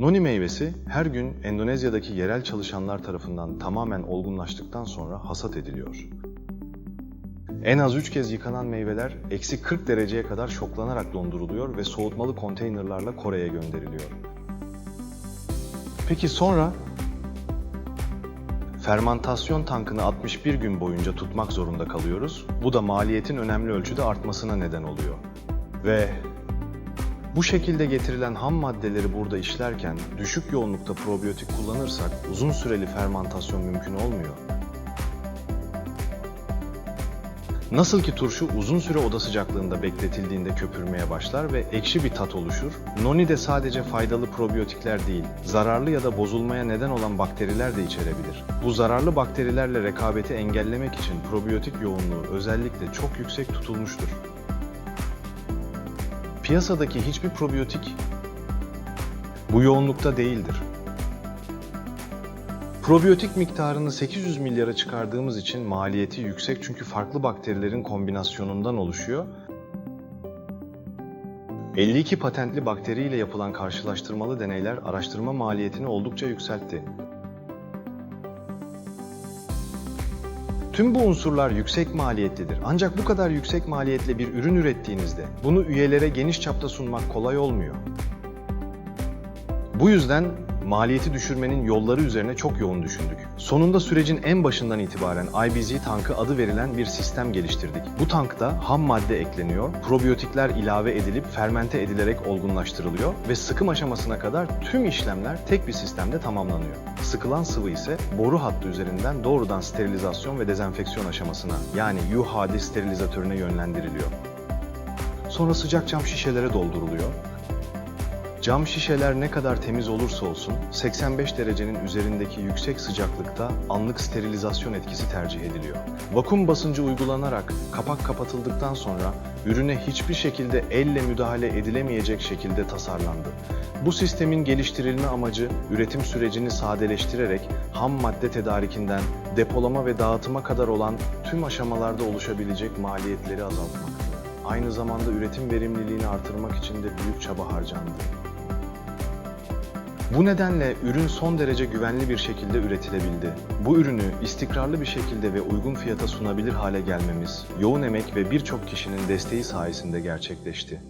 Noni meyvesi her gün Endonezya'daki yerel çalışanlar tarafından tamamen olgunlaştıktan sonra hasat ediliyor. En az 3 kez yıkanan meyveler eksi 40 dereceye kadar şoklanarak donduruluyor ve soğutmalı konteynerlarla Kore'ye gönderiliyor. Peki sonra? Fermantasyon tankını 61 gün boyunca tutmak zorunda kalıyoruz. Bu da maliyetin önemli ölçüde artmasına neden oluyor. Ve bu şekilde getirilen ham maddeleri burada işlerken düşük yoğunlukta probiyotik kullanırsak uzun süreli fermantasyon mümkün olmuyor. Nasıl ki turşu uzun süre oda sıcaklığında bekletildiğinde köpürmeye başlar ve ekşi bir tat oluşur, noni de sadece faydalı probiyotikler değil, zararlı ya da bozulmaya neden olan bakteriler de içerebilir. Bu zararlı bakterilerle rekabeti engellemek için probiyotik yoğunluğu özellikle çok yüksek tutulmuştur. Piyasadaki hiçbir probiyotik bu yoğunlukta değildir. Probiyotik miktarını 800 milyara çıkardığımız için maliyeti yüksek çünkü farklı bakterilerin kombinasyonundan oluşuyor. 52 patentli bakteriyle yapılan karşılaştırmalı deneyler araştırma maliyetini oldukça yükseltti. Tüm bu unsurlar yüksek maliyetlidir. Ancak bu kadar yüksek maliyetle bir ürün ürettiğinizde bunu üyelere geniş çapta sunmak kolay olmuyor. Bu yüzden maliyeti düşürmenin yolları üzerine çok yoğun düşündük. Sonunda sürecin en başından itibaren IBZ tankı adı verilen bir sistem geliştirdik. Bu tankta ham madde ekleniyor, probiyotikler ilave edilip fermente edilerek olgunlaştırılıyor ve sıkım aşamasına kadar tüm işlemler tek bir sistemde tamamlanıyor. Sıkılan sıvı ise boru hattı üzerinden doğrudan sterilizasyon ve dezenfeksiyon aşamasına yani UHD sterilizatörüne yönlendiriliyor. Sonra sıcak cam şişelere dolduruluyor Cam şişeler ne kadar temiz olursa olsun 85 derecenin üzerindeki yüksek sıcaklıkta anlık sterilizasyon etkisi tercih ediliyor. Vakum basıncı uygulanarak kapak kapatıldıktan sonra ürüne hiçbir şekilde elle müdahale edilemeyecek şekilde tasarlandı. Bu sistemin geliştirilme amacı üretim sürecini sadeleştirerek ham madde tedarikinden depolama ve dağıtıma kadar olan tüm aşamalarda oluşabilecek maliyetleri azaltmaktı. Aynı zamanda üretim verimliliğini artırmak için de büyük çaba harcandı. Bu nedenle ürün son derece güvenli bir şekilde üretilebildi. Bu ürünü istikrarlı bir şekilde ve uygun fiyata sunabilir hale gelmemiz, yoğun emek ve birçok kişinin desteği sayesinde gerçekleşti.